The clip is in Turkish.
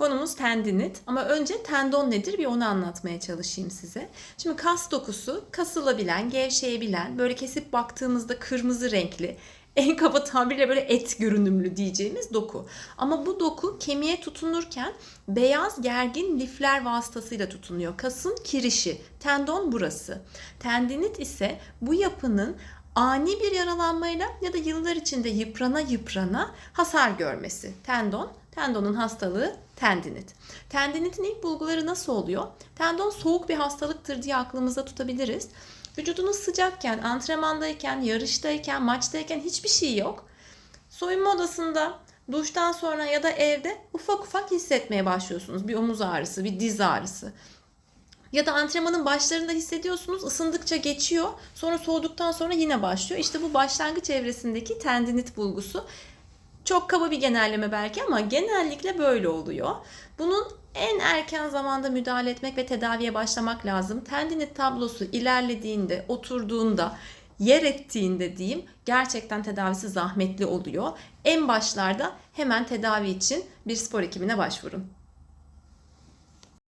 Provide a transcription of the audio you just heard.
Konumuz tendinit ama önce tendon nedir bir onu anlatmaya çalışayım size. Şimdi kas dokusu kasılabilen, gevşeyebilen, böyle kesip baktığımızda kırmızı renkli, en kaba tabirle böyle et görünümlü diyeceğimiz doku. Ama bu doku kemiğe tutunurken beyaz gergin lifler vasıtasıyla tutunuyor. Kasın kirişi, tendon burası. Tendinit ise bu yapının ani bir yaralanmayla ya da yıllar içinde yıprana yıprana hasar görmesi. Tendon, tendonun hastalığı tendinit. Tendinitin ilk bulguları nasıl oluyor? Tendon soğuk bir hastalıktır diye aklımızda tutabiliriz. Vücudunuz sıcakken, antrenmandayken, yarıştayken, maçtayken hiçbir şey yok. Soyunma odasında, duştan sonra ya da evde ufak ufak hissetmeye başlıyorsunuz. Bir omuz ağrısı, bir diz ağrısı. Ya da antrenmanın başlarında hissediyorsunuz, ısındıkça geçiyor. Sonra soğuduktan sonra yine başlıyor. İşte bu başlangıç evresindeki tendinit bulgusu. Çok kaba bir genelleme belki ama genellikle böyle oluyor. Bunun en erken zamanda müdahale etmek ve tedaviye başlamak lazım. Tendinit tablosu ilerlediğinde, oturduğunda, yer ettiğinde diyeyim gerçekten tedavisi zahmetli oluyor. En başlarda hemen tedavi için bir spor hekimine başvurun.